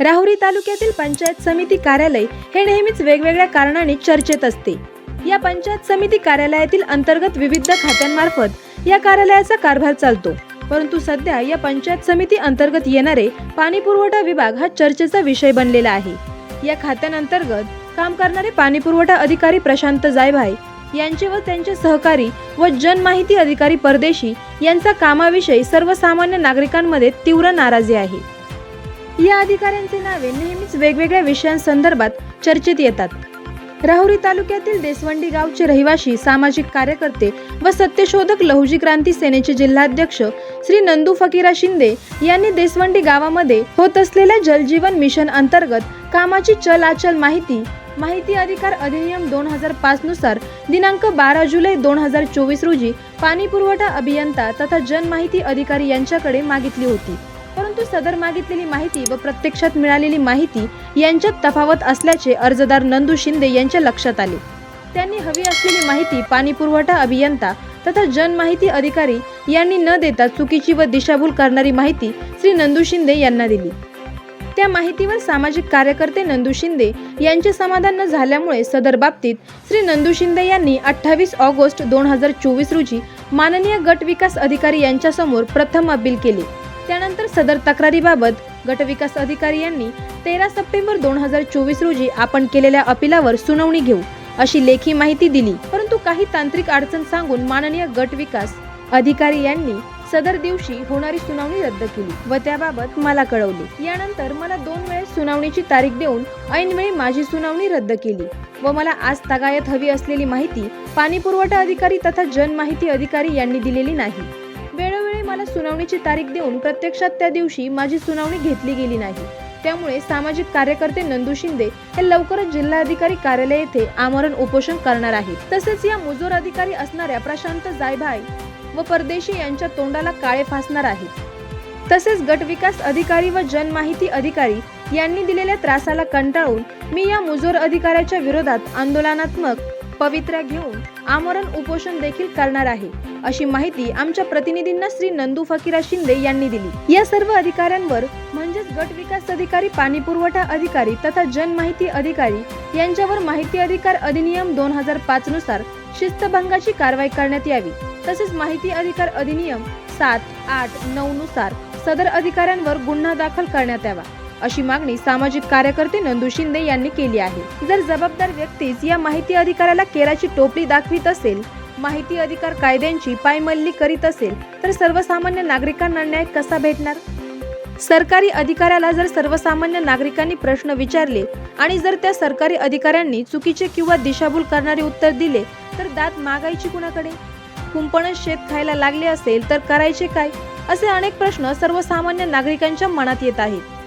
राहुरी तालुक्यातील पंचायत समिती कार्यालय हे नेहमीच वेगवेगळ्या कारणाने चर्चेत असते. या पंचायत समिती कार्यालयातील अंतर्गत विविध खात्यांमार्फत या कार्यालयाचा कारभार चालतो. परंतु सध्या या पंचायत समिती अंतर्गत येणारे पाणी पुरवठा विभाग हा चर्चेचा विषय बनलेला आहे. या खात्यांअंतर्गत काम करणारे पाणी पुरवठा अधिकारी प्रशांत जायभाई यांचे व त्यांचे सहकारी व जनमाहिती अधिकारी परदेशी यांचा कामाविषयी सर्वसामान्य नागरिकांमध्ये तीव्र नाराजी आहे. या अधिकाऱ्यांचे नावे नेहमीच वेगवेगळ्या विषयांसंदर्भात चर्चेत येतात. राहुरी तालुक्यातील देसवंडी गावचे रहिवासी सामाजिक कार्यकर्ते व सत्यशोधक लहुजी क्रांती सेनेचे जिल्हाध्यक्ष श्री नंदू फकीरा शिंदे यांनी देसवंडी गावामध्ये होत असलेल्या जलजीवन मिशन अंतर्गत कामाची चल आचल माहिती माहिती अधिकार अधिनियम दोन हजार पाच नुसार दिनांक बारा जुलै दोन हजार चोवीस रोजी पाणी पुरवठा अभियंता तथा जनमाहिती अधिकारी यांच्याकडे मागितली होती. परंतु सदर मागितलेली माहिती व प्रत्यक्षात मिळालेली माहिती यांच्यात तफावत असल्याचे अर्जदार नंदू शिंदे यांच्या लक्षात आले. त्यांनी हवी असलेली माहिती पाणी पुरवठा अभियंता तथा जनमाहिती अधिकारी यांनी न देता चुकीची व दिशाभूल करणारी माहिती श्री नंदू शिंदे यांना दिली. त्या माहितीवर सामाजिक कार्यकर्ते नंदू शिंदे यांचे समाधान न झाल्यामुळे सदर बाबतीत श्री नंदू शिंदे यांनी अठ्ठावीस ऑगस्ट दोन हजार चोवीस रोजी माननीय गट विकास अधिकारी यांच्यासमोर प्रथम अपील केली. त्यानंतर सदर तक्रारीबाबत गट विकास अधिकारी यांनी तेरा सप्टेंबर दोन हजार चोवीस रोजी आपण केलेल्या अपीलावर सुनावणी घेऊ अशी लेखी माहिती दिली. परंतु काही तांत्रिक अडचण सांगून माननीय गट विकास अधिकारी यांनी सदर दिवशी होणारी सुनावणी रद्द केली व त्याबाबत मला कळवले. यानंतर मला दोन वेळेस सुनावणीची तारीख देऊन ऐनवेळी माझी सुनावणी रद्द केली व मला आज तगायत हवी असलेली माहिती पाणी पुरवठा अधिकारी तथा जनमाहिती अधिकारी यांनी दिलेली नाही. मला सुनावणीची तारीख देऊन प्रत्यक्षात त्या दिवशी माझी सुनावणी घेतली गेली नाही. त्यामुळे सामाजिक कार्यकर्ते नंदू शिंदे हे लवकरच जिल्हाधिकारी कार्यालय येथे आमरण उपोषण करणार आहेत. तसेच या मुजोर अधिकारी असणाऱ्या प्रशांत जायभाई व परदेशी यांच्या तोंडाला काळे फासणार आहेत. तसेच गटविकास अधिकारी व जनमाहिती अधिकारी यांनी दिलेल्या त्रासाला कंटाळून मी या मुजोर अधिकाऱ्याच्या विरोधात आंदोलनात्मक पवित्र्या घेऊन आमरण उपोषण देखील करणार आहे अशी माहिती आमच्या प्रतिनिधींना श्री नंदू फकीरा शिंदे यांनी दिली. या सर्व अधिकाऱ्यांवर म्हणजेच गट विकास अधिकारी पाणी पुरवठा अधिकारी तथा जनमाहिती अधिकारी यांच्यावर माहिती अधिकार अधिनियम दोन हजार पाच नुसार शिस्तभंगाची कारवाई करण्यात यावी. तसेच माहिती अधिकार अधिनियम सात आठ नऊ नुसार सदर अधिकाऱ्यांवर गुन्हा दाखल करण्यात यावा. अशी मागणी सामाजिक कार्यकर्ते नंदू शिंदे यांनी केली आहे. जर जबाबदार व्यक्तीच या माहिती अधिकाऱ्याला केराची टोपली दाखवित असेल माहिती अधिकार कायद्यांची पायमल्ली करीत असेल तर सर्वसामान्य नागरिकांना न्याय कसा भेटणार? सरकारी अधिकाऱ्याला जर सर्वसामान्य नागरिकांनी प्रश्न विचारले आणि जर त्या सरकारी अधिकाऱ्यांनी चुकीचे किंवा दिशाभूल करणारे उत्तर दिले तर दात मागायची कुणाकडे? कुंपणच शेत खायला लागले असेल तर करायचे काय? असे अनेक प्रश्न सर्वसामान्य नागरिकांच्या मनात येत आहेत.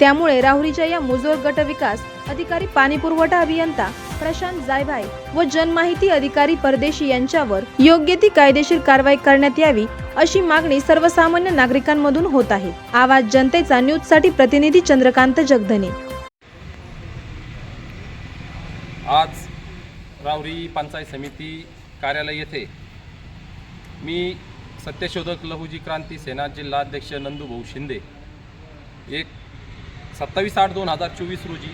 त्यामुळे राहुरीच्या या मुजोर गट विकास अधिकारी पाणी पुरवठा अभियंता प्रशांत जायभाई व जनमाहिती अधिकारी परदेशी यांच्यावर योग्य ती कायदेशीर कारवाई करण्यात यावी अशी मागणी सर्वसामान्य नागरिकांमधून होत आहे. आवाज जनतेचा न्यूजसाठी प्रतिनिधी चंद्रकांत जगधने. आज राहुरी पंचायत समिती कार्यालय येथे मी सत्यशोधक लहुजी क्रांती सेना जिल्हाध्यक्ष नंदूभाऊ शिंदे एक सत्तावीस आठ दोन हजार चोवीस रोजी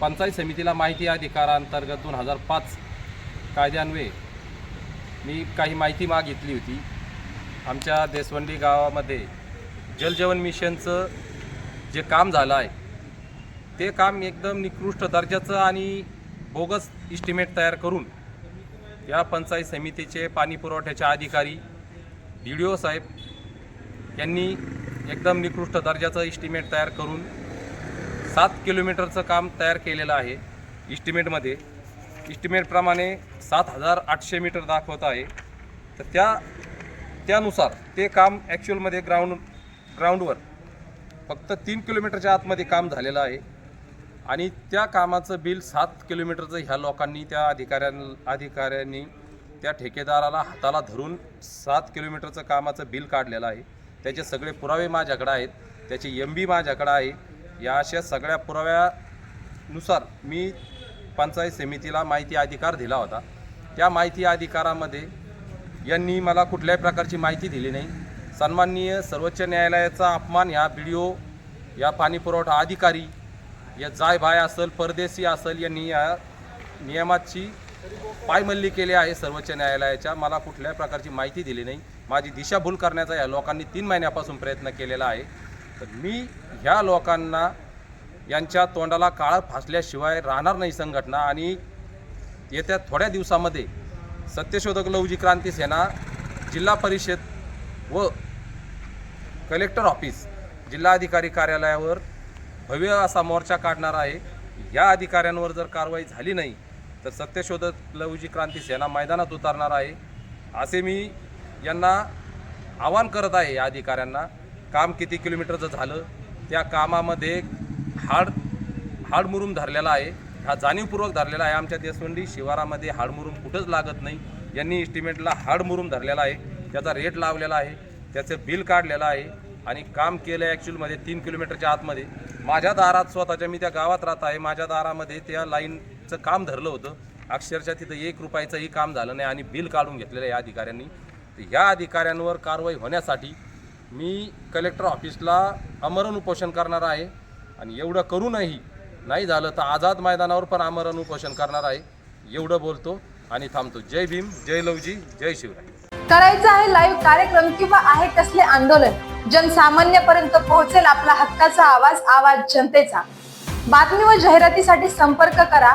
पंचायत समितीला माहिती अधिकारांतर्गत दोन हजार पाच कायद्यान्वये मी काही माहिती मागितली होती. आमच्या देसवंडी गावामध्ये जलजीवन मिशनचं जे काम झालं आहे ते काम एकदम निकृष्ट दर्जाचं आणि बोगस इस्टिमेट तयार करून या पंचायत समितीचे पाणी पुरवठ्याचे अधिकारी डी डी ओ साहेब यांनी एकदम निकृष्ट दर्जाचं इस्टिमेट तयार करून सात किलोमीटरचं काम तयार केलेलं आहे इस्टिमेटमध्ये इस्टिमेटप्रमाणे सात हजार आठशे मीटर दाखवत आहे. तर त्या त्यानुसार ते काम ॲक्च्युअलमध्ये ग्राउंड ग्राउंडवर फक्त तीन किलोमीटरच्या आतमध्ये काम झालेलं आहे. आणि त्या कामाचं बिल सात किलोमीटरचं ह्या लोकांनी त्या अधिकाऱ्यां अधिकाऱ्यांनी त्या ठेकेदाराला हाताला धरून सात किलोमीटरचं कामाचं बिल काढलेलं आहे. त्याचे सगळे पुरावे माझ्याकडे आहेत त्याची एम बी माझ्याकडं आहे. या अशा सगळ्या पुराव्यानुसार मी पंचायत समितीला माहिती अधिकार दिला होता. त्या माहिती अधिकारामध्ये यांनी मला कुठल्याही प्रकारची माहिती दिली नाही. सन्माननीय सर्वोच्च न्यायालयाचा अपमान ह्या बी डी ओ या पाणीपुरवठा अधिकारी या जायभाय असेल परदेशी असेल यांनी या नियमाची पायमल्ली केली आहे सर्वोच्च न्यायालयाच्या. मला कुठल्याही प्रकारची माहिती दिली नाही. माझी दिशाभूल करण्याचा या लोकांनी तीन महिन्यापासून प्रयत्न केलेला आहे. तर मी ह्या लोकांना यांच्या तोंडाला काळ फासल्याशिवाय राहणार नाही संघटना. आणि येत्या थोड्या दिवसामध्ये सत्यशोधक लवजी क्रांती सेना जिल्हा परिषद व कलेक्टर ऑफिस जिल्हाधिकारी कार्यालयावर भव्य असा मोर्चा काढणार आहे. या अधिकाऱ्यांवर जर कारवाई झाली नाही तर सत्यशोधक लहुजी क्रांती सेना मैदानात उतरणार आहे. असे मी यांना आवाहन करत आहे या अधिकाऱ्यांना. काम किती किलोमीटरचं झालं? त्या कामामध्ये हाड हाडमुरुम धरलेला आहे. हा जाणीवपूर्वक धरलेला आहे. आमच्या देशवंडी शिवारामध्ये हाडमुरुम कुठंच लागत नाही. यांनी इस्टिमेटला हाडमुरुम धरलेला आहे. त्याचा रेट लावलेला आहे. त्याचं बिल काढलेलं आहे. आणि काम केलं आहे ॲक्च्युअलमध्ये तीन किलोमीटरच्या आतमध्ये. माझ्या दारात स्वतःच्या मी त्या गावात राहत आहे. माझ्या दारामध्ये त्या लाईन चं काम धरलं होतं. अक्षरशः तिथं एक रुपयाचंही काम झालं नाही आणि बिल काढून घेतलेलं आहे या अधिकाऱ्यांनी. तर या अधिकाऱ्यांवर कारवाई होण्यासाठी मी कलेक्टर ऑफिसला आमरण उपोषण करणार आहे आणि एवढं करूनही नाही झालं तर आझाद मैदानावर पण आमरण उपोषण करणार आहे एवढं बोलतो आणि थांबतो. जय भीम जय लवजी जय शिवराय. करायचं आहे लाईव्ह कार्यक्रम किंवा आहे कसले आंदोलन जनसामान्यपर्यंत पोहोचेल आपला हक्काचा आवाज आवाज जनतेचा. बातमी व जाहिरातीसाठी संपर्क करा.